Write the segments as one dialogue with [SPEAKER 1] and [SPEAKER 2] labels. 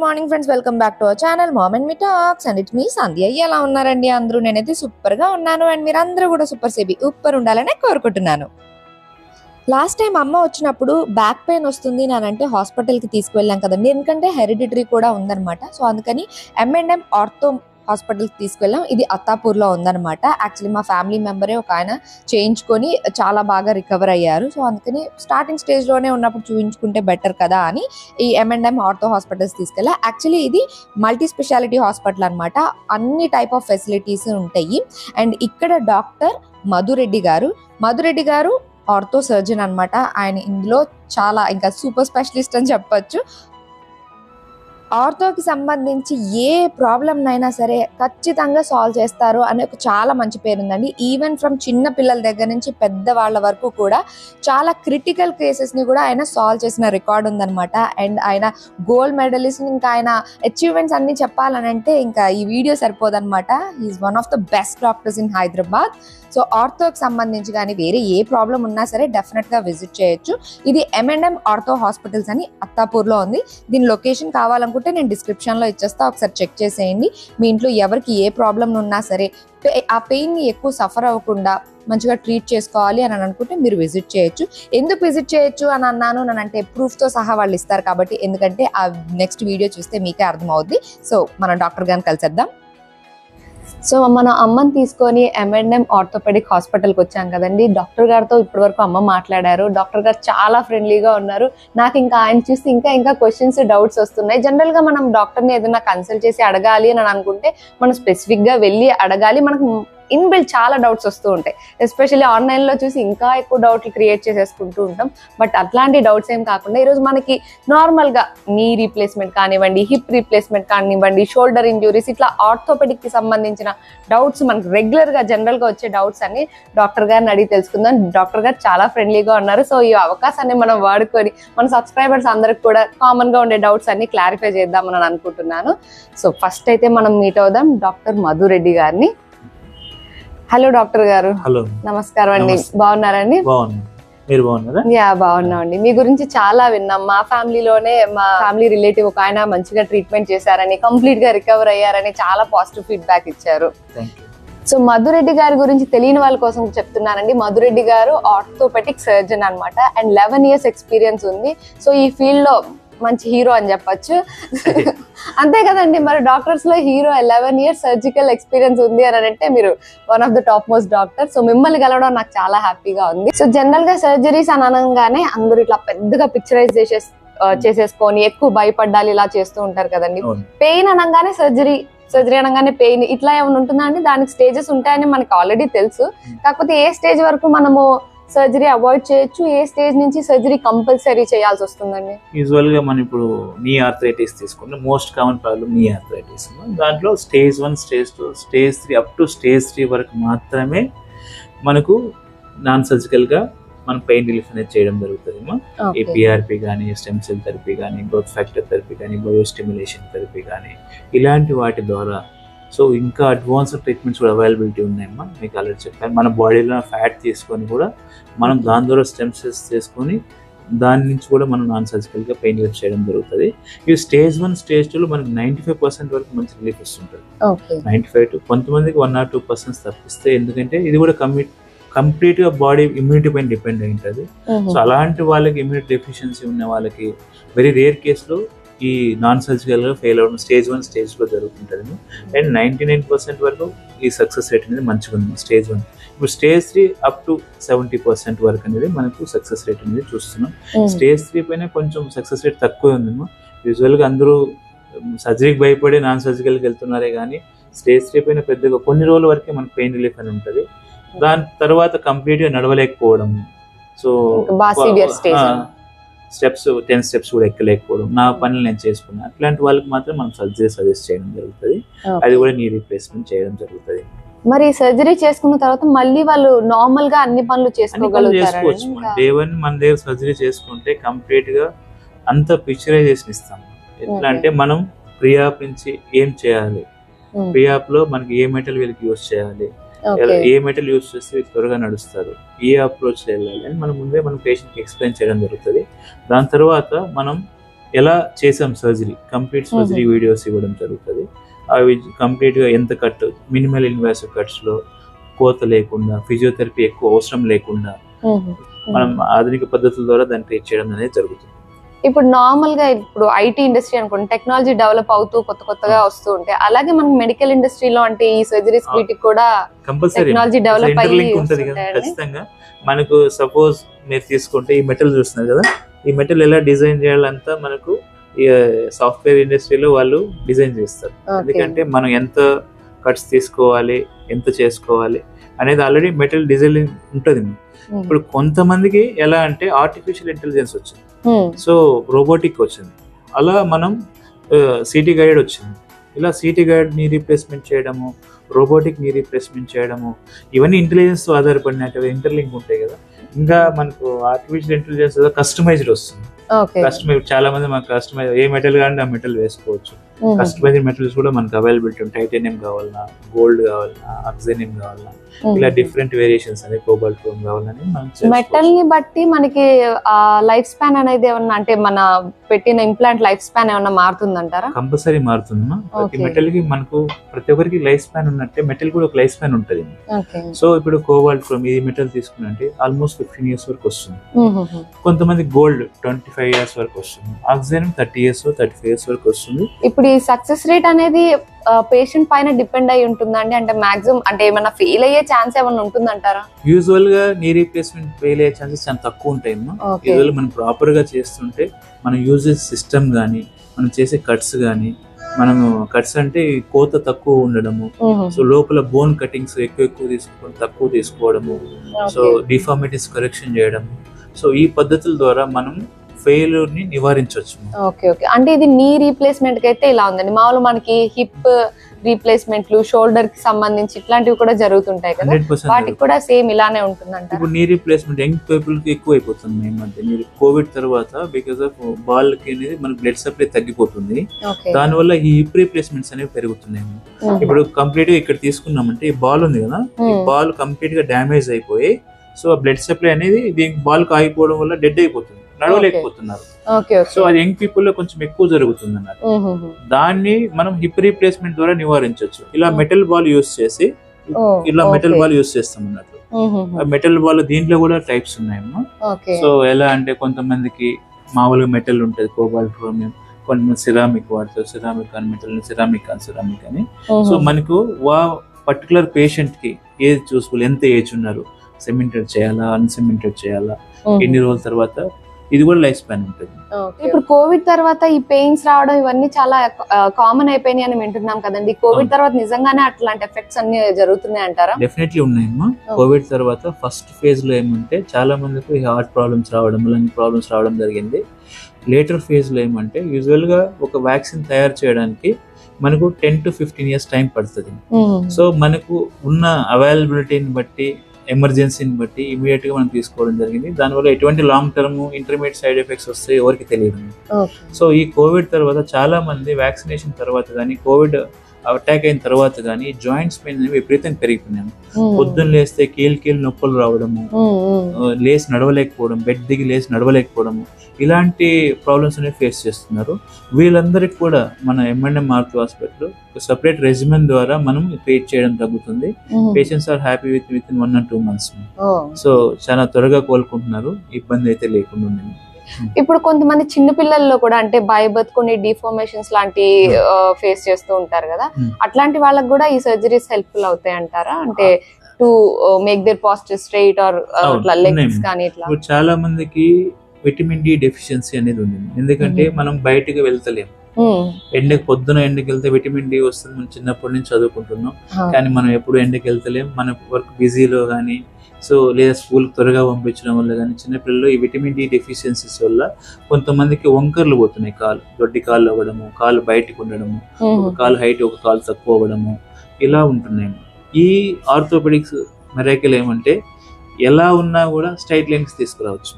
[SPEAKER 1] Good morning friends welcome back to our channel mom and me talks and it me Sandhya ఎలా ఉన్నారండి అందరూ? నేనైతే సూపర్గా ఉన్నాను. అండ్ మీరు అందరూ కూడా సూపర్ సేబి ఉప్పర్ ఉండాలని కోరుకుంటున్నాను. లాస్ట్ టైం అమ్మ వచ్చినప్పుడు బ్యాక్ పెయిన్ వస్తుంది నానంటే అంటే హాస్పిటల్కి తీసుకువెళ్ళాం కదండి. ఎందుకంటే హెరిడిటరీ కూడా ఉందన్నమాట. సో అందుకని ఎంఎండ్ఎం ఆర్థో హాస్పిటల్కి తీసుకెళ్ళాం. ఇది అత్తాపూర్లో ఉందన్నమాట. యాక్చువల్లీ మా ఫ్యామిలీ మెంబరే ఒక ఆయన చేయించుకొని చాలా బాగా రికవర్ అయ్యారు. సో అందుకని స్టార్టింగ్ స్టేజ్లోనే ఉన్నప్పుడు చూపించుకుంటే బెటర్ కదా అని ఈ M and M ortho hospitals తీసుకెళ్ళా. Actually ఇది మల్టీ స్పెషాలిటీ హాస్పిటల్ అన్నమాట. అన్ని టైప్ ఆఫ్ ఫెసిలిటీస్ ఉంటాయి. అండ్ ఇక్కడ డాక్టర్ మధురెడ్డి గారు. మధురెడ్డి గారు ఆర్థో సర్జన్ అన్నమాట. ఆయన ఇందులో చాలా ఇంకా సూపర్ స్పెషలిస్ట్ అని చెప్పొచ్చు. ఆర్థోకి సంబంధించి ఏ ప్రాబ్లం సరే ఖచ్చితంగా సాల్వ్ చేస్తారు అనే ఒక చాలా మంచి పేరు ఉందండి ఈవెన్ ఫ్రమ్ చిన్న పిల్లల దగ్గర నుంచి పెద్ద వాళ్ళ వరకు కూడా చాలా క్రిటికల్ కేసెస్ని కూడా ఆయన సాల్వ్ చేసిన రికార్డ్ ఉందన్నమాట. అండ్ ఆయన గోల్డ్ మెడలిస్ట్ ఇంకా ఆయన అచీవ్మెంట్స్ అన్ని చెప్పాలనంటే ఇంకా ఈ video సరిపోదన్నమాట. Is one of the best doctors in Hyderabad so ఆర్థోకి సంబంధించి కానీ వేరే ఏ ప్రాబ్లం ఉన్నా సరే డెఫినెట్గా విజిట్ చేయొచ్చు. ఇది ఎంఎండ్ఎం ఆర్థో హాస్పిటల్స్ అని అత్తాపూర్లో ఉంది. దీని లొకేషన్ కావాలనుకుంటే నేను డిస్క్రిప్షన్లో ఇచ్చేస్తా ఒకసారి చెక్ చేసేయండి. మీ ఇంట్లో ఎవరికి ఏ ప్రాబ్లం ఉన్నా సరే పే- ఆ పెయిన్ని ఎక్కువ సఫర్ అవ్వకుండా మంచిగా ట్రీట్ చేసుకోవాలి అని అనుకుంటే మీరు విజిట్ చేయొచ్చు. ఎందుకు విజిట్ చేయొచ్చు అని అన్నాను? అని అంటే ప్రూఫ్తో సహా వాళ్ళు ఇస్తారు కాబట్టి ఎందుకంటే ఆ నెక్స్ట్ వీడియో చూస్తే మీకే అర్థమవుద్ది. సో మనం డాక్టర్ గారిని కలిసేద్దాం. సో మన అమ్మని తీసుకొని ఎంఎన్ఎం ఆర్థోపెడిక్ హాస్పిటల్కి వచ్చాం కదండి. డాక్టర్ గారితో ఇప్పటి వరకు అమ్మ మాట్లాడారు. డాక్టర్ గారు చాలా ఫ్రెండ్లీగా ఉన్నారు. నాకు ఇంకా ఆయన చూస్తే ఇంకా ఇంకా క్వశ్చన్స్ డౌట్స్ వస్తున్నాయి. జనరల్గా మనం డాక్టర్ని ఏదైనా కన్సల్ట్ చేసి అడగాలి అని అనుకుంటే మనం స్పెసిఫిక్గా వెళ్ళి అడగాలి. మనకు ఇన్బిల్డ్ చాలా డౌట్స్ వస్తూ ఉంటాయి. ఎస్పెషల్లీ ఆన్లైన్లో చూసి ఇంకా ఎక్కువ డౌట్లు క్రియేట్ చేసేసుకుంటూ ఉంటాం. బట్ అట్లాంటి డౌట్స్ ఏం కాకుండా ఈరోజు మనకి నార్మల్గా నీ రీప్లేస్మెంట్ కానివ్వండి హిప్ రీప్లేస్మెంట్ కానివ్వండి షోల్డర్ ఇంజురీస్ ఇట్లా ఆర్థోపెడిక్కి సంబంధించిన డౌట్స్ మనకు రెగ్యులర్గా జనరల్గా వచ్చే డౌట్స్ అన్ని డాక్టర్ గారిని అడిగి తెలుసుకుందాం. డాక్టర్ గారు చాలా ఫ్రెండ్లీగా ఉన్నారు. సో ఈ అవకాశాన్ని మనం వాడుకొని మన సబ్స్క్రైబర్స్ అందరికి కూడా కామన్గా ఉండే డౌట్స్ అన్ని క్లారిఫై చేద్దామని అనుకుంటున్నాను. సో ఫస్ట్ అయితే మనం మీట్ అవుదాం. డాక్టర్ మధురెడ్డి గారిని. హలో డాక్టర్ గారు.
[SPEAKER 2] హలో.
[SPEAKER 1] నమస్కారం అండి. బాగున్నారండి?
[SPEAKER 2] మీరు బాగున్నారా?
[SPEAKER 1] యా బాగున్నామండి. మీ గురించి చాలా విన్నాం. మా ఫ్యామిలీలోనే మా ఫ్యామిలీ రిలేటివ్ ఒక ఆయన మంచిగా ట్రీట్మెంట్ చేశారని కంప్లీట్గా రికవర్ అయ్యారని చాలా పాజిటివ్ ఫీడ్బ్యాక్ ఇచ్చారు. సో మధురెడ్డి గారి గురించి తెలియని వాళ్ళ కోసం చెప్తున్నానండి. మధురెడ్డి గారు ఆర్థోపెటిక్ సర్జన్ అన్నమాట. అండ్ లెవెన్ ఇయర్స్ ఎక్స్పీరియన్స్ ఉంది. సో ఈ ఫీల్డ్లో మంచి హీరో అని చెప్పొచ్చు. అంతే కదండి మరి డాక్టర్స్లో hero eleven years surgical experience ఉంది అని అంటే మీరు one of the top most doctor so మిమ్మల్ని కలవడం నాకు చాలా హ్యాపీగా ఉంది. సో జనరల్గా సర్జరీస్ అని అనగానే అందరూ ఇట్లా పెద్దగా పిక్చరైజ్ చేసే చేసేసుకొని ఎక్కువ భయపడ్డాలి ఇలా చేస్తూ ఉంటారు కదండి. పెయిన్ అనగానే సర్జరీ సర్జరీ అనగానే పెయిన్ ఇట్లా ఏమైనా ఉంటుందా అండి? దానికి స్టేజెస్ ఉంటాయని మనకి ఆల్రెడీ తెలుసు. కాకపోతే ఏ స్టేజ్ వరకు మనము సర్జరీ అవాయిడ్ చేయొచ్చు. ఏ స్టేజ్ నుంచి సర్జరీ కంపల్సరీ చేయాల్సి వస్తుందండి?
[SPEAKER 2] యూజువల్గా మనం ఇప్పుడు నీ ఆర్థరైటిస్ తీసుకుంటే most common problem knee arthritis దాంట్లో stage one stage two stage three up to stage three వరకు మాత్రమే మనకు నాన్ సర్జికల్గా మనం పెయిన్ రిలీఫ్ అనేది చేయడం జరుగుతుంది ఈ పిఆర్పి కానీ స్టెమ్ సెల్ థెరపీ కానీ గ్రోత్ ఫ్యాక్టర్ థెరపీ కానీ బయోస్టిమ్యులేషన్ థెరపీ కానీ ఇలాంటి వాటి ద్వారా సో ఇంకా అడ్వాన్స్ ట్రీట్మెంట్స్ కూడా అవైలబిలిటీ ఉన్నాయమ్మా మీకు ఆల్రెడీ చెప్పాను. మన బాడీలో ఫ్యాట్ తీసుకొని కూడా మనం దాని ద్వారా స్టెమ్ సెల్స్ చేసుకొని దాని నుంచి కూడా మనం నాన్ సర్జికల్గా పెయిన్ రిలీఫ్ చేయడం జరుగుతుంది. ఈ స్టేజ్ వన్ స్టేజ్ టూలో మనకి నైంటీ ఫైవ్ పర్సెంట్ వరకు మంచి రిలీఫ్ వస్తుంటుంది. నైంటీ ఫైవ్ టు కొంతమందికి వన్ ఆర్ టూ పర్సెంట్స్ తప్పిస్తే ఎందుకంటే ఇది కూడా కమ్మి కంప్లీట్గా బాడీ ఇమ్యూనిటీ పైన డిపెండ్ అయి ఉంటుంది. సో అలాంటి వాళ్ళకి ఇమ్యూనిటీ డెఫిషియన్సీ ఉన్న వాళ్ళకి వెరీ రేర్ కేసులో ఈ నాన్ సర్జికల్గా ఫెయిల్ అవ్వడం స్టేజ్ వన్ స్టేజ్లో జరుగుతుంటుంది. అండ్ నైన్టీ నైన్ పర్సెంట్ వరకు ఈ సక్సెస్ రేట్ అనేది మంచిగా ఉంది. స్టేజ్ వన్ ఇప్పుడు stage three up to seventy percent వరకు అనేది మనకు సక్సెస్ రేట్ అనేది చూస్తున్నాం. స్టేజ్ త్రీ పైన కొంచెం సక్సెస్ రేట్ తక్కువ ఉందేమో యూజువల్గా అందరూ సర్జరీకి భయపడి నాన్ సర్జికల్కి వెళ్తున్నారే కానీ స్టేజ్ త్రీ పైన పెద్దగా కొన్ని రోజుల వరకే మనకు పెయిన్ రిలీఫ్ అని ఉంటుంది. దాని తర్వాత కంప్లీట్గా నడవలేకపోవడం సో స్టెప్స్ టెన్ స్టెప్స్ కూడా ఎక్కలేకపోవడం నా పనులు నేను చేసుకున్నాను అట్లాంటి వాళ్ళకి మాత్రం మనం సర్జరీ సజెస్ట్ చేయడం జరుగుతుంది. అది కూడా నీ రీప్లేస్మెంట్ చేయడం జరుగుతుంది.
[SPEAKER 1] మరి సర్జరీ చేసుకున్న తర్వాత మళ్ళీ వాళ్ళు నార్మల్గా అన్ని పనులు
[SPEAKER 2] చేసుకోవచ్చు. డే వన్ మన దగ్గర సర్జరీ చేసుకుంటే కంప్లీట్గా అంత పిక్చరైజేషన్ ఇస్తాం. ఎట్లా. అంటే మనం ప్రియాప్ నుంచి ఏం చేయాలి? ప్రియాప్లో మనకి ఏ మెటల్ వీళ్ళకి యూస్ చేయాలి? ఏ మెటల్ యూస్ చేస్తే త్వరగా నడుస్తారు ఏ అప్రోచ్ వెళ్ళాలి అని మనం ముందే మనం పేషెంట్కి ఎక్స్ప్లెయిన్ చేయడం జరుగుతుంది. దాని తర్వాత మనం ఎలా చేసాం సర్జరీ కంప్లీట్ సర్జరీ వీడియోస్ ఇవ్వడం జరుగుతుంది. అవి కంప్లీట్గా ఎంత కట్ మినిమల్ ఇన్వాసివ్ కట్స్లో కోత లేకుండా ఫిజియోథెరపీ ఎక్కువ అవసరం లేకుండా మనం ఆధునిక పద్ధతుల ద్వారా దాన్ని ట్రీట్ చేయడం అనేది జరుగుతుంది.
[SPEAKER 1] ఇప్పుడు నార్మల్గా ఇప్పుడు ఐటీ ఇండస్ట్రీ అనుకోండి టెక్నాలజీ డెవలప్ అవుతూ కొత్త కొత్తగా వస్తూ ఉంటాయి అలాగే మనకి మెడికల్ ఇండస్ట్రీలో అంటే ఈ సర్జరీస్. వీటికి కూడా టెక్నాలజీ డెవలప్ అయ్యి.
[SPEAKER 2] ఖచ్చితంగా మనకు సపోజ్ మీరు తీసుకుంటే ఈ మెటల్ చూస్తున్నారు కదా ఈ మెటల్ ఎలా డిజైన్ చేయాలంతా మనకు సాఫ్ట్వేర్ ఇండస్ట్రీలో వాళ్ళు డిజైన్ చేస్తారు. ఎందుకంటే మనం ఎంత కట్స్ తీసుకోవాలి ఎంత చేసుకోవాలి అనేది ఆల్రెడీ మెటల్ డిజైన్ ఉంటుంది. ఇప్పుడు కొంతమందికి ఎలా అంటే ఆర్టిఫిషియల్ ఇంటెలిజెన్స్ వచ్చింది. సో రోబోటిక్ వచ్చింది. అలా మనం సిటీ గైడ్ వచ్చింది. ఇలా సిటీ గైడ్ని రీప్లేస్మెంట్ చేయడము రోబోటిక్ని రీప్లేస్మెంట్ చేయడము ఇవన్నీ ఇంటెలిజెన్స్ ఆధారపడినట్టు ఇంటర్లింక్ ఉంటాయి కదా. ఇంకా మనకు ఆర్టిఫిషియల్ ఇంటెలిజెన్స్ కస్టమైజ్డ్ వస్తుంది. కస్టమైజ్ చాలా మంది మనకు కస్టమైజ్ ఏ మెటల్ కానీ ఆ మెటల్ వేసుకోవచ్చు.
[SPEAKER 1] Hmm.
[SPEAKER 2] కస్టమైజ్డ్ మెటల్స్ కూడా మనకు అవైలబిలిటీ ఉంటాయి. టైటానియం కావాలన్నా గోల్డ్ కావాలన్నా ఆక్సిజనియం కావాలన్నా. ఇలా డిఫరెంట్ వేరియేషన్స్ అనేవి కోబాల్ట్ క్రోమ్ కావాలని
[SPEAKER 1] మెటల్ని బట్టి మనకి లైఫ్ స్పాన్ అనేది ఏమన్నా అంటే మన పెట్టిన ఇంప్లాంట్ లైఫ్ స్పాన్ ఏమన్నా మారుతుందంటారా?
[SPEAKER 2] కంపల్సరీ మారుతుందమ్మా. ప్రతి. మెటల్కి మనకు ప్రతి ఒక్కరికి లైఫ్ స్పాన్ ఉన్నట్టే మెటల్ కూడా ఒక లైఫ్ స్పాన్ ఉంటుంది. సో ఇప్పుడు కోబాల్ట్ క్రోమ్ ఈ మెటల్ తీసుకున్నంటే ఆల్మోస్ట్ ఫిఫ్టీన్ ఇయర్స్ వరకు వస్తుంది. కొంతమంది గోల్డ్ ట్వంటీ ఫైవ్ ఇయర్స్ వరకు వస్తుంది. Oxygen thirty years thirty five years వరకు వస్తుంది.
[SPEAKER 1] ఇప్పుడు ఈ సక్సెస్ రేట్ అనేది పేషెంట్ పైన డిపెండ్ అయి ఉంటుందండి? అంటే మాక్సిమం అంటే ఏమైనా ఫెయిల్ అయ్యే ఛాన్స్ ఏమైనా ఉంటుందంటారా?
[SPEAKER 2] యూజువల్గా నీ రీప్లేస్మెంట్ ఫెయిల్ అయ్యే ఛాన్సెస్ చాలా తక్కువ ఉంటాయి యూజువల్ మనం ప్రాపర్గా చేస్తుంటే మనం యూజ్ చేసే సిస్టమ్ కానీ మనం చేసే కట్స్ కానీ మనము కట్స్ అంటే కోత తక్కువ ఉండడము. సో లోపల బోన్ కటింగ్స్ ఎక్కువ ఎక్కువ తీసుకోవడం తక్కువ తీసుకోవడము. సో డిఫార్మిటీస్ కరెక్షన్ చేయడం సో ఈ పద్ధతుల ద్వారా మనం ఫెయిల్యూర్ని నివారించవచ్చు.
[SPEAKER 1] Okay okay. అంటే ఇది నీ రీప్లేస్మెంట్కి అయితే ఇలా ఉందండి. మామూలు మనకి హిప్ రీప్లేస్మెంట్లు షోల్డర్కి సంబంధించి ఇట్లాంటివి కూడా జరుగుతుంటాయి కదా. వాటికి కూడా సేమ్ ఇలానే ఉంటుందంటారా?
[SPEAKER 2] ఇప్పుడు నీ రీప్లేస్మెంట్ యంగ్ పీపుల్కి ఎక్కువ అయిపోతుంది ఈ మధ్య. మీరు కోవిడ్ తర్వాత బికాస్ ఆఫ్ బాల్కి అనేది మన బ్లడ్ సప్లై తగ్గిపోతుంది. దానివల్ల ఈ హిప్ రీప్లేస్మెంట్స్ అనేవి పెరుగుతున్నాయి. ఇప్పుడు కంప్లీట్గా ఇక్కడ తీసుకున్నామంటే ఈ బాల్ ఉంది కదా. ఈ. బాల్ కంప్లీట్గా డ్యామేజ్ అయిపోయి సో ఆ బ్లడ్ సప్లై అనేది దీనికి బాల్ ఆగిపోవడం వల్ల డెడ్ అయిపోతుంది. నడవలేకపోతున్నారు. సో అది యంగ్ పీపుల్లో కొంచెం ఎక్కువ జరుగుతుంది అన్నట్టు
[SPEAKER 1] ఓకే
[SPEAKER 2] దాన్ని మనం హిప్ రీప్లేస్మెంట్ ద్వారా నివారించవచ్చు ఇలా మెటల్ బాల్ యూస్ చేసి ఇలా మెటల్. బాల్ యూస్ చేస్తాం అన్నట్లు ఆ మెటల్ బాల్ దీంట్లో కూడా టైప్స్ ఉన్నాయమ్మా. సో ఎలా అంటే కొంతమందికి మామూలుగా మెటల్ ఉంటుంది కోబాల్ట్ క్రోమియం కొంతమంది సిరామిక్ వాడతారు. సిరామిక్ అని మెటల్ సిరామిక్ అని సిరామిక్ అని. సో మనకు వా పర్టికులర్ పేషెంట్కి ఏజ్ చూసుకోవాలి. ఎంత ఏజ్ ఉన్నారు? సిమెంటెడ్ చేయాలా? అన్సిమెంటెడ్ చేయాలా? ఎన్ని రోజుల తర్వాత ఇది కూడా లైఫ్ స్పాన్ ఉంటుంది.
[SPEAKER 1] ఇప్పుడు కోవిడ్ తర్వాత ఈ పెయిన్స్ రావడం ఇవన్నీ చాలా కామన్ అయిపోయినాయి అని వింటున్నాం కదండి. కోవిడ్. తర్వాత నిజంగానే అట్లాంటి ఎఫెక్ట్స్ అన్ని జరుగుతున్నాయి అంటారా?
[SPEAKER 2] డెఫినెట్లీ ఉన్నాయమ్మా. కోవిడ్ తర్వాత ఫస్ట్ ఫేజ్లో ఏమంటే చాలా మందికి హార్ట్ ప్రాబ్లమ్స్ రావడం లంగ్ ప్రాబ్లమ్స్ రావడం జరిగింది. లేటర్ ఫేజ్లో ఏమంటే యూజువల్గా ఒక వ్యాక్సిన్ తయారు చేయడానికి మనకు ten to fifteen years time పడుతుంది. సో మనకు ఉన్న అవైలబిలిటీని బట్టి ఎమర్జెన్సీని బట్టి ఇమీడియట్గా మనం తీసుకోవడం జరిగింది. దానివల్ల ఎటువంటి long term intermediate side effects వస్తాయి ఎవరికి తెలియదు. సో ఈ కోవిడ్ తర్వాత చాలా మంది వ్యాక్సినేషన్ తర్వాత కానీ కోవిడ్ అటాక్ అయిన తర్వాత కానీ జాయింట్స్ పెయిన్ అనేవి విపరీతంగా పెరిగిపోయినాయి. పొద్దున్న లేస్తే కీల్ కీల్ నొప్పులు రావడము లేచి నడవలేకపోవడం బెడ్ దిగి లేచి నడవలేకపోవడము ఇలాంటి ప్రాబ్లమ్స్ అనేవి ఫేస్ చేస్తున్నారు. వీళ్ళందరికీ కూడా మన MNM mark hospital separate regimen ద్వారా మనం ట్రీట్ చేయడం తగ్గుతుంది patients are happy with within one and two months so చాలా త్వరగా కోలుకుంటున్నారు. ఇబ్బంది అయితే లేకుండా ఉంది
[SPEAKER 1] ఇప్పుడు కొంతమంది చిన్న పిల్లల్లో కూడా అంటే బై బర్త్ కొన్ని డిఫార్మేషన్స్ లాంటి ఫేస్ చేస్తూ ఉంటారు కదా
[SPEAKER 2] Hmm.
[SPEAKER 1] అట్లాంటి వాళ్ళకి కూడా ఈ సర్జరీస్ హెల్ప్ఫుల్ అవుతాయి అంటారా అంటే to make their posture straight or legs. కానీ ఇట్లా
[SPEAKER 2] చాలా మందికి విటమిన్ డి డెఫిషియన్సీ అనేది ఉంది ఎందుకంటే
[SPEAKER 1] Mhm.
[SPEAKER 2] మనం బయటకు వెళ్తలేం
[SPEAKER 1] Hmm.
[SPEAKER 2] ఎండకి పొద్దున ఎండకి వెళ్తే విటమిన్ డి వస్తుంది మనం చిన్నప్పటి నుంచి చదువుకుంటున్నాం. కానీ మనం ఎప్పుడు ఎండకి వెళ్తలేం మన వర్క్ బిజీలో కానీ సో లేదా స్కూల్ త్వరగా పంపించడం వల్ల కానీ చిన్నపిల్లలు ఈ విటమిన్ డి డెఫిషియన్సీస్ వల్ల కొంతమందికి వంకర్లు పోతున్నాయి. కాలు దొడ్డి కాళ్ళు అవ్వడము కాలు బయటకు ఉండడము. ఒక కాలు హైట్ ఒక కాలు తక్కువ అవ్వడము ఇలా ఉంటున్నాయి. ఈ ఆర్థోపెడిక్స్ మెరాకిల్ ఏమంటే ఎలా ఉన్నా కూడా స్ట్రైట్ లైన్స్ తీసుకురావచ్చు.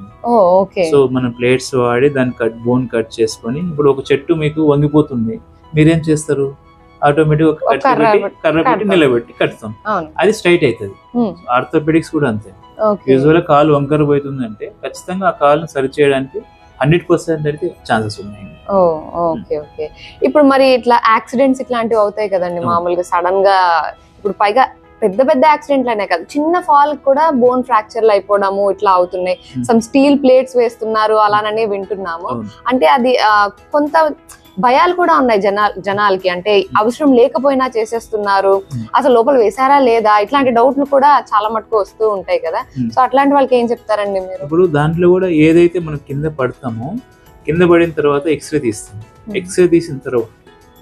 [SPEAKER 2] సో మనం ప్లేట్స్ వాడి దాన్ని కట్ బోన్ కట్ చేసుకొని ఇప్పుడు ఒక చెట్టు మీకు వంగిపోతుంది. మీరేం చేస్తారు? ఆటోమేటిక్
[SPEAKER 1] కర్ర
[SPEAKER 2] పెట్టి. నిలబెట్టి కడతాం అది స్ట్రైట్ అవుతుంది
[SPEAKER 1] Hmm.
[SPEAKER 2] ఆర్థోపెడిక్స్ కూడా అంతే యూజువల్ కాలు వంకర పోతుంది అంటే ఖచ్చితంగా ఆ కాలుని సరి చేయడానికి హండ్రెడ్ పర్సెంట్ అయితే ఛాన్సెస్ ఉన్నాయి
[SPEAKER 1] ఓకే ఓకే ఇప్పుడు మరి ఇట్లా యాక్సిడెంట్స్ ఇట్లాంటివి అవుతాయి కదండి
[SPEAKER 2] అవును.
[SPEAKER 1] మామూలుగా సడన్గా ఇప్పుడు పైగా పెద్ద పెద్ద యాక్సిడెంట్లు అనే కాదు చిన్న ఫాల్ కూడా బోన్ ఫ్రాక్చర్లు అయిపోవడము ఇట్లా అవుతున్నాయి
[SPEAKER 2] Hmm.
[SPEAKER 1] సమ్ స్టీల్ ప్లేట్స్ వేస్తున్నారు అలాననే వింటున్నాము. అంటే అది కొంత భయాలు కూడా ఉన్నాయి జనా జనాలకి. అంటే అవసరం లేకపోయినా చేసేస్తున్నారు.
[SPEAKER 2] Hmm.
[SPEAKER 1] అసలు లోపల వేసారా లేదా? ఇట్లాంటి డౌట్లు కూడా చాలా మటుకు వస్తూ ఉంటాయి కదా.
[SPEAKER 2] Hmm.
[SPEAKER 1] సో అట్లాంటి వాళ్ళకి ఏం చెప్తారండి మీరు?
[SPEAKER 2] ఇప్పుడు దాంట్లో కూడా ఏదైతే మనం కింద పడతామో కింద పడిన తర్వాత ఎక్స్రే తీస్తాం. ఎక్స్రే తీసిన తర్వాత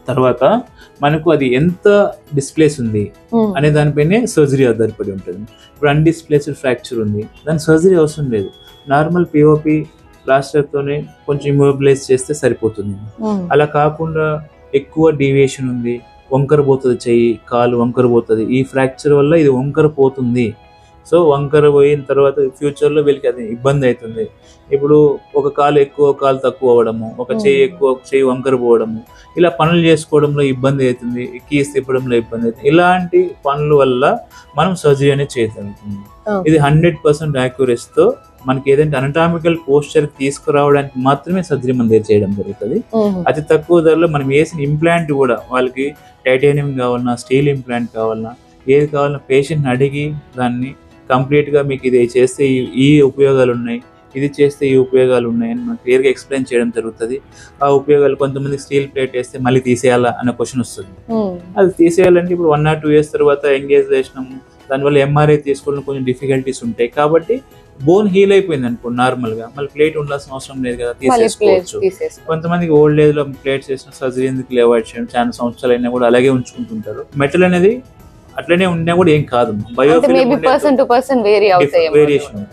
[SPEAKER 2] తర్వాత మనకు అది ఎంత డిస్ప్లేస్ ఉంది
[SPEAKER 1] Hmm.
[SPEAKER 2] అనే దానిపైనే సర్జరీ ఆధారపడి ఉంటుంది. ఇప్పుడు అన్డిస్ప్లేస్డ్ ఫ్రాక్చర్ ఉంది. దాని సర్జరీ అవసరం లేదు. నార్మల్ పిఓపి ప్లాస్టర్తోనే కొంచెం ఇమోబిలైజ్ చేస్తే సరిపోతుంది.
[SPEAKER 1] Hmm.
[SPEAKER 2] అలా కాకుండా ఎక్కువ డీవియేషన్ ఉంది. వంకర పోతుంది చెయ్యి కాలు వంకర పోతుంది. ఈ ఫ్రాక్చర్ వల్ల ఇది వంకర పోతుంది. సో వంకర పోయిన తర్వాత ఫ్యూచర్లో వీళ్ళకి అది ఇబ్బంది అవుతుంది ఇప్పుడు ఒక కాలు ఎక్కువ కాలు తక్కువ అవ్వడము ఒక చెయ్యి
[SPEAKER 1] Hmm.
[SPEAKER 2] ఎక్కువ ఒక చెయ్యి వంకర పోవడము ఇలా పనులు చేసుకోవడంలో ఇబ్బంది అవుతుంది. కీస్ తిప్పడంలో ఇబ్బంది అవుతుంది. ఇలాంటి పనుల వల్ల మనం సర్జరీ అనేది చేయగలుగుతుంది
[SPEAKER 1] Okay.
[SPEAKER 2] ఇది హండ్రెడ్ పర్సెంట్తో మనకి ఏదంటే అనటామికల్ పోస్చర్ తీసుకురావడానికి మాత్రమే సర్జరీ మన దగ్గర చేయడం జరుగుతుంది. అతి తక్కువ ధరలో మనం వేసిన ఇంప్లాంట్ కూడా వాళ్ళకి టైటానియం కావాలన్నా స్టీల్ ఇంప్లాంట్ కావాలన్నా ఏది కావాలన్నా పేషెంట్ని అడిగి దాన్ని కంప్లీట్గా మీకు ఇది చేస్తే ఈ- ఈ ఉపయోగాలు ఉన్నాయి ఇది చేస్తే ఈ ఉపయోగాలు ఉన్నాయి అని మనం క్లియర్గా ఎక్స్ప్లెయిన్ చేయడం జరుగుతుంది. ఆ ఉపయోగాలు కొంతమంది స్టీల్ ప్లేట్ వేస్తే మళ్ళీ తీసేయాలా అనే క్వశ్చన్ వస్తుంది. అది తీసేయాలంటే ఇప్పుడు వన్ ఆర్ టూ ఇయర్స్ తర్వాత ఎంగేజ్ చేసినాము. దానివల్ల ఎంఆర్ఐ తీసుకోవడం కొంచెం డిఫికల్టీస్ ఉంటాయి. కాబట్టి బోన్ హీల్ అయిపోయింది అనుకో నార్మల్గా. మళ్ళీ ప్లేట్ ఉండాల్సిన అవసరం లేదు కదా తీసేసుకోవచ్చు.
[SPEAKER 1] తీసేసుకో.
[SPEAKER 2] కొంతమందికి ఓల్డ్ ఏజ్లో ప్లేట్స్ చేసిన సర్జరీ ఎందుకు అవాయిడ్ చేయడం చాలా సంవత్సరాలు అయినా కూడా అలాగే ఉంచుకుంటుంటారు. మెటల్ అనేది అట్లనే ఉన్నా కూడా ఏం కాదు.
[SPEAKER 1] అంటే maybe person to person vary అవుతాయి
[SPEAKER 2] వేరియేషన్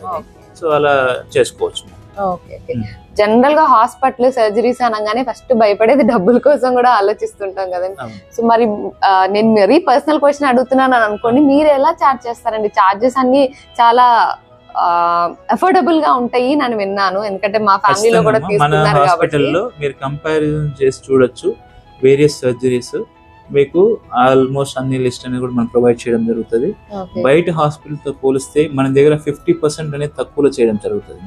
[SPEAKER 2] సో అలా చేసుకోవచ్చు.
[SPEAKER 1] ఓకే జనరల్గా హాస్పిటల్ సర్జరీస్ అనగానే ఫస్ట్ భయపడేది డబ్బుల కోసం కూడా ఆలోచిస్తుంటాం కదండి. సో మరి నేను మరీ పర్సనల్ క్వశ్చన్ అడుగుతున్నాను అని అనుకోండి మీరు ఎలా చార్జ్ చేస్తారండి? చార్జెస్ అన్ని చాలా అఫోర్డబుల్గా ఉంటాయి నేను విన్నాను. ఎందుకంటే మా ఫ్యామిలీలో కూడా తీసుకున్నారు కాబట్టి.
[SPEAKER 2] మీరు కంపారిజన్ చేసి చూడొచ్చు. వేరియస్ సర్జరీస్ మీకు ఆల్మోస్ట్ అన్ని లిస్ట్ అనేది కూడా మనం ప్రొవైడ్ చేయడం జరుగుతుంది. బయట హాస్పిటల్తో పోలిస్తే మన దగ్గర ఫిఫ్టీ పర్సెంట్ అనేది తక్కువలో చేయడం జరుగుతుంది.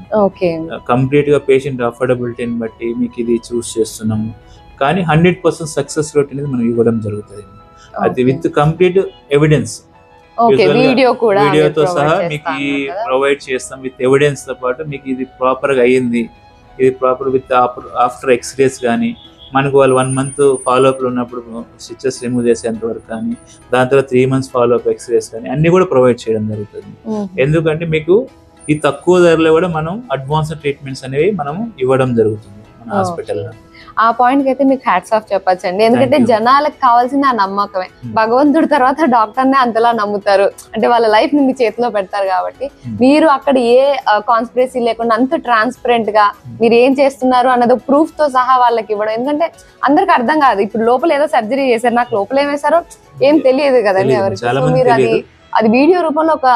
[SPEAKER 2] కంప్లీట్గా పేషెంట్ అఫోర్డబిలిటీని బట్టి మీకు ఇది చూస్ చేస్తున్నాము. కానీ హండ్రెడ్ పర్సెంట్ సక్సెస్ రేట్ అనేది మనం ఇవ్వడం జరుగుతుంది. అది విత్ కంప్లీట్ ఎవిడెన్స్ వీడియోతో సహా మీకు. ప్రొవైడ్ చేస్తాం విత్ ఎవిడెన్స్తో పాటు మీకు ఇది ప్రాపర్గా అయ్యింది ఇది ప్రాపర్ విత్ ఆఫ్టర్ ఎక్స్రేస్ కానీ మనకు వాళ్ళు వన్ మంత్ ఫాలో అప్ ఉన్నప్పుడు స్టిచెస్ రిమూవ్ చేసేంత వరకు కానీ దాని తర్వాత three months follow up x-rays కానీ అన్ని కూడా ప్రొవైడ్ చేయడం జరుగుతుంది. ఎందుకంటే మీకు ఈ తక్కువ ధరలో కూడా మనం అడ్వాన్స్ ట్రీట్మెంట్స్ అనేవి మనం ఇవ్వడం జరుగుతుంది మన. హాస్పిటల్లో
[SPEAKER 1] ఆ పాయింట్కి అయితే మీకు హ్యాట్స్ ఆఫ్ చెప్పొచ్చండి. ఎందుకంటే
[SPEAKER 2] Thank you.
[SPEAKER 1] జనాలకు కావాల్సింది ఆ నమ్మకమే.
[SPEAKER 2] Hmm.
[SPEAKER 1] భగవంతుడి తర్వాత డాక్టర్ నే అంతలా నమ్ముతారు. అంటే వాళ్ళ లైఫ్ని మీ చేతిలో పెడతారు కాబట్టి.
[SPEAKER 2] Hmm.
[SPEAKER 1] మీరు అక్కడ ఏ కాన్స్పిరసీ లేకుండా అంత ట్రాన్స్పరెంట్గా మీరు ఏం చేస్తున్నారు అన్నది ప్రూఫ్తో సహా వాళ్ళకి ఇవ్వడం. ఎందుకంటే అందరికి అర్థం కాదు. ఇప్పుడు లోపల ఏదో సర్జరీ చేశారు నాకు లోపల ఏం వేశారో ఏం తెలియదు కదండి. ఎవరికి. మీరు అది. అది వీడియో రూపంలో ఒక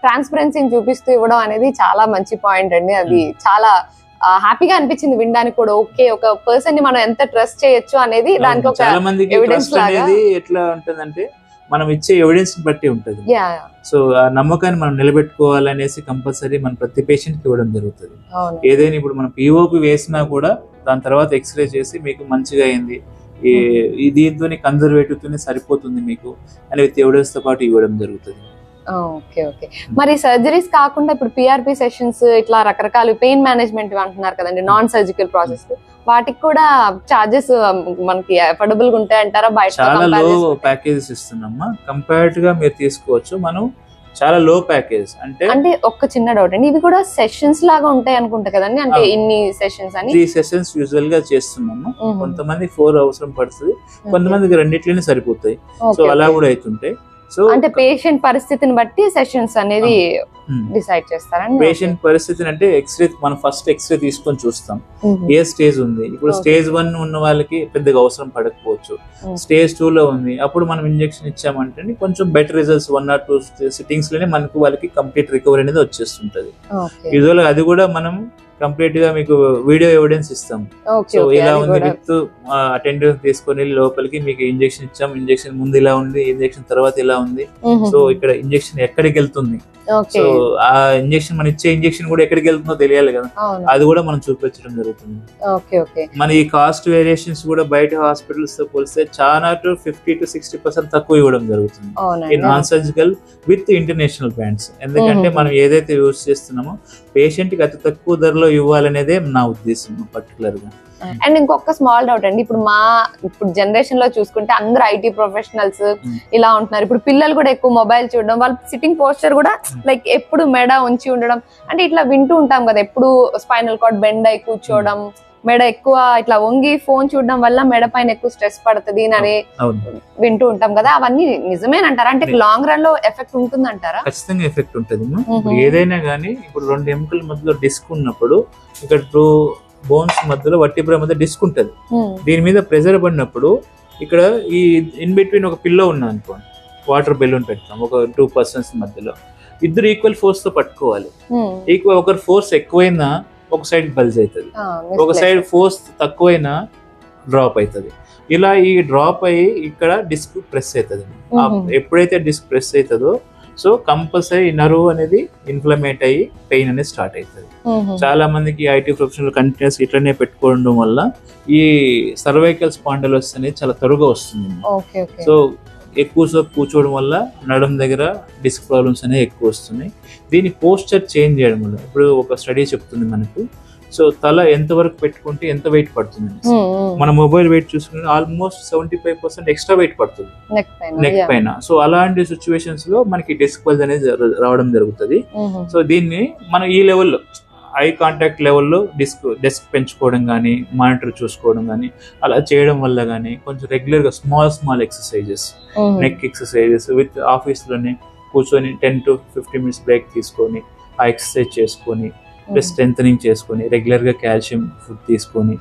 [SPEAKER 1] ట్రాన్స్పరెన్సీని చూపిస్తూ ఇవ్వడం అనేది చాలా మంచి పాయింట్ అండి. అది చాలా హ్యాపీగా అనిపించింది వినడానికి కూడా. ఓకే ఒక పర్సన్ని మనం ఎంత ట్రస్ట్ చేయొచ్చు అనేది దానికి ఒక లాగా-
[SPEAKER 2] అనేది ఎట్లా ఉంటుందంటే మనం ఇచ్చే ఎవిడెన్స్ బట్టి ఉంటుంది. సో ఆ నమ్మకాన్ని మనం నిలబెట్టుకోవాలనేసి కంపల్సరీ మన ప్రతి పేషెంట్కి ఇవ్వడం జరుగుతుంది. ఏదైనా ఇప్పుడు మనం పిఓపి వేసినా కూడా దాని తర్వాత ఎక్స్రే చేసి మీకు మంచిగా అయింది. ఈ ఈ దీంతో కన్జర్వేటివ్ తోనే సరిపోతుంది మీకు అని విత్ ఎవిడెన్స్తో పాటు ఇవ్వడం జరుగుతుంది.
[SPEAKER 1] Okay okay. మరి సర్జరీస్ కాకుండా ఇప్పుడు పిఆర్పి సెషన్స్ ఇట్లా రకరకాల పెయిన్ మేనేజ్మెంట్ అంటున్నారు కదండి నాన్ సర్జికల్ ప్రాసెస్ వాటికి కూడా చార్జెస్ మనకి అఫోర్డబుల్గా ఉంటాయి అంటారా? బయట
[SPEAKER 2] చాలా లో ప్యాకేజెస్ ఇస్తున్నామా? కంపేర్డ్గా మీరు తీసుకోవచ్చు. మనం చాలా లో ప్యాకేజ్ అంటే
[SPEAKER 1] అంటే ఒక్క చిన్న డౌట్ అండి. ఇవి కూడా సెషన్స్ లాగా ఉంటాయి అనుకుంటా కదండి. అంటే. ఇన్ని సెషన్స్ అని.
[SPEAKER 2] త్రీ సెషన్స్ యూజువల్గా చేస్తున్నాము. కొంతమంది ఫోర్ అవసరం పడుతుంది. కొంతమందికి రెండిట్లనే సరిపోతాయి. సో అలా. కూడా అవుతుంటాయి. సో
[SPEAKER 1] అంటే పేషెంట్ పరిస్థితిని బట్టి సెషన్స్ అనేది డిసైడ్ చేస్తారండి
[SPEAKER 2] పేషెంట్ పరిస్థితిని అంటే ఎక్స్రే మనం ఫస్ట్ ఎక్స్రే తీసుకొని చూస్తాం
[SPEAKER 1] Mhm.
[SPEAKER 2] ఏ స్టేజ్ ఉంది ఇప్పుడు. స్టేజ్ వన్ ఉన్న వాళ్ళకి పెద్దగా అవసరం పడకపోవచ్చు. స్టేజ్ టూ లో ఉంది అప్పుడు మనం ఇంజెక్షన్ ఇచ్చామంటే కొంచెం better results one or two సిట్టింగ్స్లోనే మనకు వాళ్ళకి కంప్లీట్ రికవరీ అనేది వచ్చేస్తుంటది. యూజువల్ అది కూడా మనం కంప్లీట్గా మీకు వీడియో ఎవిడెన్స్ ఇస్తాం. సో. ఇలా ఉంది. విత్ అటెండెన్స్ తీసుకొని లోపలికి మీకు ఇంజెక్షన్ ఇచ్చాం. ఇంజెక్షన్ ముందు ఇలా ఉంది ఇంజెక్షన్ తర్వాత ఇలా ఉంది. సో ఇక్కడ ఇంజెక్షన్ ఎక్కడికి వెళ్తుంది? సో ఆ ఇంజెక్షన్ మనం ఇచ్చే ఇంజెక్షన్ కూడా ఎక్కడికి వెళ్తుందో తెలియాలి కదా. అది కూడా మనం చూపించడం జరుగుతుంది. మన ఈ కాస్ట్ వేరియేషన్స్ కూడా బయట హాస్పిటల్స్తో పోలిస్తే చాలా to fifty to sixty percent తక్కువ ఇవ్వడం జరుగుతుంది. ఈ non surgical with international bands ఎందుకంటే. మనం ఏదైతే యూజ్ చేస్తున్నామో పేషెంట్కి అతి తక్కువ ధరలో ఇవ్వాలనేదే నా ఉద్దేశం పర్టికులర్గా
[SPEAKER 1] అండ్ ఇంకొక స్మాల్ డౌట్ అండి. ఇప్పుడు మా ఇప్పుడు జనరేషన్లో చూసుకుంటే అందరు ఐటీ ప్రొఫెషనల్స్. ఇలా ఉంటున్నారు. ఇప్పుడు పిల్లలు కూడా ఎక్కువ మొబైల్ చూడడం వాళ్ళ సిట్టింగ్ పోస్చర్ కూడా లైక్ ఎప్పుడు మెడ ఉంచి ఉండడం. అంటే ఇట్లా వింటూ ఉంటాం కదా ఎప్పుడు స్పైనల్ కార్డ్ బెండ్ అయి కూర్చోవడం మెడ ఎక్కువ ఇట్లా వంగి ఫోన్ చూడడం వల్ల మెడ పైన ఎక్కువ స్ట్రెస్ పడుతుంది అని వింటూ ఉంటాం కదా అవన్నీ నిజమేనంటారా? అంటే లాంగ్ రన్లో ఎఫెక్ట్ ఉంటుందంటారా?
[SPEAKER 2] ఖచ్చితంగా ఎఫెక్ట్ ఉంటుంది. ఏదైనా కానీ ఇప్పుడు రెండు ఎముకల మధ్యలో డిస్క్ ఉన్నప్పుడు ఇక్కడ టూ బోన్స్ మధ్యలో వట్టిబ్ర మధ్య డిస్క్ ఉంటుంది. దీని మీద ప్రెజర్ పడినప్పుడు ఇక్కడ ఈ ఇన్ బిట్వీన్ ఒక పిల్లో ఉన్నా అనుకోండి వాటర్ బెలూన్ పెడతాం ఒక టూ పర్సన్స్ మధ్యలో. ఇద్దరు ఈక్వల్ ఫోర్స్తో పట్టుకోవాలి. ఈక్వల్ ఒకరు ఫోర్స్ ఎక్కువైనా ఒక సైడ్ బల్జ్ అవుతుంది. ఒక సైడ్ ఫోర్స్ తక్కువైనా డ్రాప్ అవుతుంది. ఇలా ఈ డ్రాప్ అయ్యి ఇక్కడ డిస్క్ ప్రెస్ అవుతుంది. ఎప్పుడైతే డిస్క్ ప్రెస్ అవుతుందో సో కంపల్సరీ నరువు అనేది ఇన్ఫ్లమేట్ అయ్యి పెయిన్ అనేది స్టార్ట్ అవుతుంది. చాలా మందికి ఐటీ ప్రొఫెషనల్ కంటిన్యూస్ ఇట్లనే పెట్టుకోవడం వల్ల ఈ సర్వైకల్ స్పాండలోస్ అనేది చాలా త్వరగా వస్తుంది. సో ఎక్కువసేపు కూర్చోవడం వల్ల నడుం దగ్గర డిస్క్ ప్రాబ్లమ్స్ అనేవి ఎక్కువ వస్తున్నాయి. దీని పోస్చర్ చేంజ్ చేయడం వల్ల ఇప్పుడు ఒక స్టడీ చెప్తుంది మనకు. సో తల ఎంత వరకు పెట్టుకుంటే ఎంత వెయిట్ పడుతుంది. మన మొబైల్ వెయిట్ చూసుకుంటే almost seventy five percent extra weight పడుతుంది.
[SPEAKER 1] నెక్ పైన
[SPEAKER 2] సో అలాంటి సిచ్యువేషన్స్లో మనకి డిస్క్ అనేది రావడం జరుగుతుంది. సో దీన్ని మనం ఈ లెవెల్లో ఐ కాంటాక్ట్ లెవెల్లో డిస్క్ డెస్క్ పెంచుకోవడం కానీ మానిటర్ చూసుకోవడం కానీ అలా చేయడం వల్ల కానీ కొంచెం రెగ్యులర్గా small small exercises. Neck exercises with ఆఫీస్లోనే కూర్చొని ten to fifty minutes break తీసుకొని ఆ ఎక్సర్సైజ్ చేసుకొని ప్లస్ స్ట్రెంథనింగ్ చేసుకొని రెగ్యులర్గా కాల్షియం ఫుడ్ తీసుకొని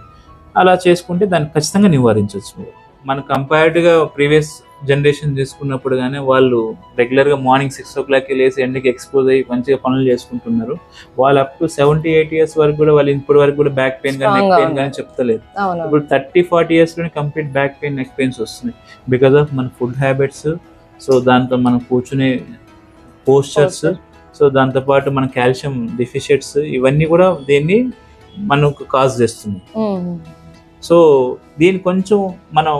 [SPEAKER 2] అలా చేసుకుంటే దాన్ని ఖచ్చితంగా నివారించవచ్చు మన కంపేర్డ్గా ప్రీవియస్ జనరేషన్ తీసుకున్నప్పుడు కానీ వాళ్ళు రెగ్యులర్గా మార్నింగ్ సిక్స్ ఓ క్లాక్కి లేసి ఎండకి ఎక్స్పోజ్ అయ్యి మంచిగా పనులు చేసుకుంటున్నారు వాళ్ళు up to seventy eight years వరకు కూడా వాళ్ళు ఇప్పటి వరకు కూడా బ్యాక్ పెయిన్ కానీ నెక్ పెయిన్ కానీ. చెప్తలేదు ఇప్పుడు thirty forty ఇయర్స్లోనే complete back pain neck pains వస్తున్నాయి బికాస్ ఆఫ్ మన ఫుడ్ హ్యాబిట్స్ సో దాంతో మనం కూర్చునే పోస్చర్స్. సో దాంతో పాటు మన కాల్షియం డిఫిషియట్స్ ఇవన్నీ కూడా దీన్ని మనకు కాజ్ చేస్తుంది. సో దీని కొంచెం మనం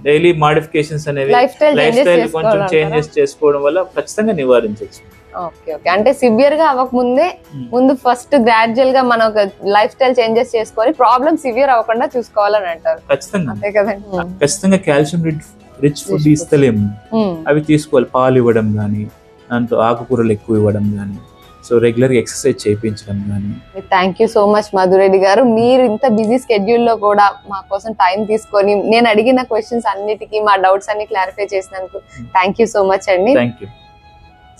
[SPEAKER 2] డైలీ మాడిఫికేషన్స్ అనేవి
[SPEAKER 1] లైఫ్ స్టైల్
[SPEAKER 2] కొంచెం చేంజెస్ చేసుకోవడం వల్ల ఖచ్చితంగా నివారించవచ్చు.
[SPEAKER 1] Okay okay. అంటే సివియర్గా అవ్వక ముందే ముందు ఫస్ట్ గ్రాడ్యువల్గా మనం ఒక లైఫ్ స్టైల్ చేంజెస్ చేసుకొని ప్రాబ్లమ్ సివియర్ అవ్వకుండా చూసుకోవాలని అంటారు.
[SPEAKER 2] ఖచ్చితంగా.
[SPEAKER 1] అంతే కదండి.
[SPEAKER 2] ఖచ్చితంగా కాల్షియం రిచ్ రిచ్ ఫుడ్. ఇస్తలేము.
[SPEAKER 1] Mhm.
[SPEAKER 2] అవి తీసుకోవాలి పాలు ఇవ్వడం కానీ దాంతో ఆకుకూరలు ఎక్కువ ఇవ్వడం కానీ సో రెగ్యులర్గా ఎక్సర్సైజ్ చేయించడం కానీ
[SPEAKER 1] thank you so much Madhu Reddy గారు. మీరు ఇంత బిజీ స్కెడ్యూల్లో కూడా మా కోసం టైం తీసుకొని నేను అడిగిన క్వశ్చన్స్ అన్నిటికీ మా డౌట్స్ అన్ని క్లారిఫై చేసినందుకు థ్యాంక్ యూ సో మచ్ అండి.
[SPEAKER 2] Thank you.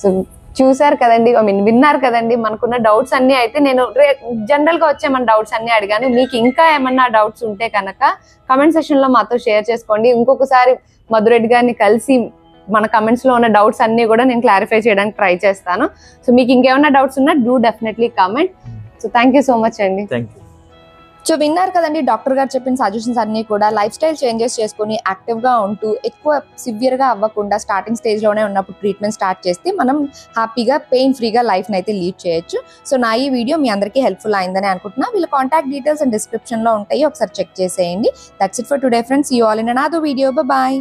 [SPEAKER 1] సో చూసారు కదండి ఐ మీన్ విన్నారు కదండి మనకున్న డౌట్స్ అన్ని అయితే నేను జనరల్గా వచ్చే మన డౌట్స్ అన్ని అడిగాను. మీకు ఇంకా ఏమన్నా డౌట్స్ ఉంటే కనుక కమెంట్ సెషన్లో మాతో షేర్ చేసుకోండి. ఇంకొకసారి మధురెడ్డి గారిని కలిసి మన కమెంట్స్లో ఉన్న డౌట్స్ అన్ని కూడా నేను క్లారిఫై చేయడానికి ట్రై చేస్తాను. సో మీకు ఇంకేమైనా డౌట్స్ ఉన్నా do definitely comment so thank you so much అండి.
[SPEAKER 2] థ్యాంక్ యూ
[SPEAKER 1] సో విన్నారు కదండి డాక్టర్ గారు చెప్పిన సజెషన్స్ అన్ని కూడా లైఫ్ స్టైల్ చేంజెస్ చేసుకుని యాక్టివ్గా ఉంటూ ఎక్కువ సివియర్గా అవ్వకుండా స్టార్టింగ్ స్టేజ్లోనే ఉన్నప్పుడు ట్రీట్మెంట్ స్టార్ట్ చేస్తే మనం హ్యాపీగా పెయిన్ ఫ్రీగా లైఫ్ అయితే లీడ్ చేయొచ్చు. సో నా ఈ వీడియో మీ అందరికీ హెల్ప్ఫుల్ అయిందని అనుకుంటున్నా. వీళ్ళ కాంటాక్ట్ డీటెయిల్స్ అండ్ డిస్క్రిప్షన్లో ఉంటాయి. ఒకసారి చెక్ చేసేయండి. That's it for today friends you all in another video bye